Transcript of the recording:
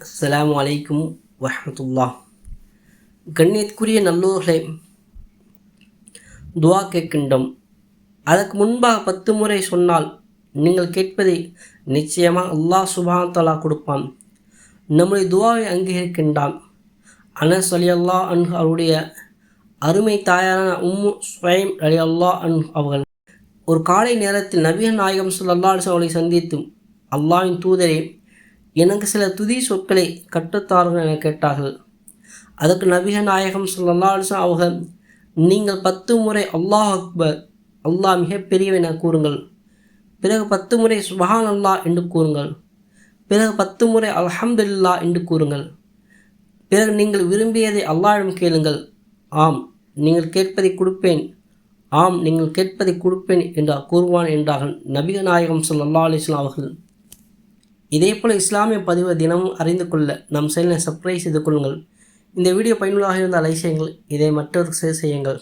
அஸ்லாம் வலைக்கும் வரமத்துல்லா கண்ணியத்துக்குரிய நல்லூர்களே துவா கேட்கின்றோம். அதற்கு முன்பாக பத்து முறை சொன்னால் நீங்கள் கேட்பதை நிச்சயமாக அல்லாஹ் சுபான் தலா கொடுப்பான். நம்முடைய துவாவை அங்கீகரிக்கின்றான். அனஸ் அலி அல்லா அன்ஹு அவருடைய அருமை தாயாரான உம்மு ஸ்வயம் அலி அல்லா அன் அவர்கள் ஒரு காலை நேரத்தில் நபிகள் நாயகம் சொல்லல்லா அலிஸ்லாம் அவர்களை சந்தித்து அல்லாவின் தூதரே எனக்கு சில துதி சொற்களை கற்றுத்தார்கள் என கேட்டார்கள். அதற்கு நபிக நாயகம் சொல்லல்லா அலிஸ்லாம் அவர்கள் நீங்கள் பத்து முறை அல்லாஹ் அக்பர் அல்லாஹ் மிகப்பெரியவன் என கூறுங்கள். பிறகு பத்து முறை சுபஹான் அல்லாஹ் என்று கூறுங்கள். பிறகு பத்து முறை அல்ஹம்துலில்லா என்று கூறுங்கள். பிறகு நீங்கள் விரும்பியதை அல்லாஹ்விடம் கேளுங்கள். ஆம் நீங்கள் கேட்பதை கொடுப்பேன். ஆம் நீங்கள் கேட்பதை கொடுப்பேன் என்று கூறுவான் என்றார்கள் நபிக நாயகம் சொல்லல்லா அலிஸ்லாம் அவர்கள். இதேபோல் இஸ்லாமிய பதிவு தினமும் அறிந்து கொள்ள நம் செயலை சப்ஸ்கிரைப் செய்து கொள்ளுங்கள். இந்த வீடியோ பயனுள்ளதாக இருந்தால் லைக் செய்யுங்கள். இதை மற்றவருக்கு ஷேர் செய்யுங்கள்.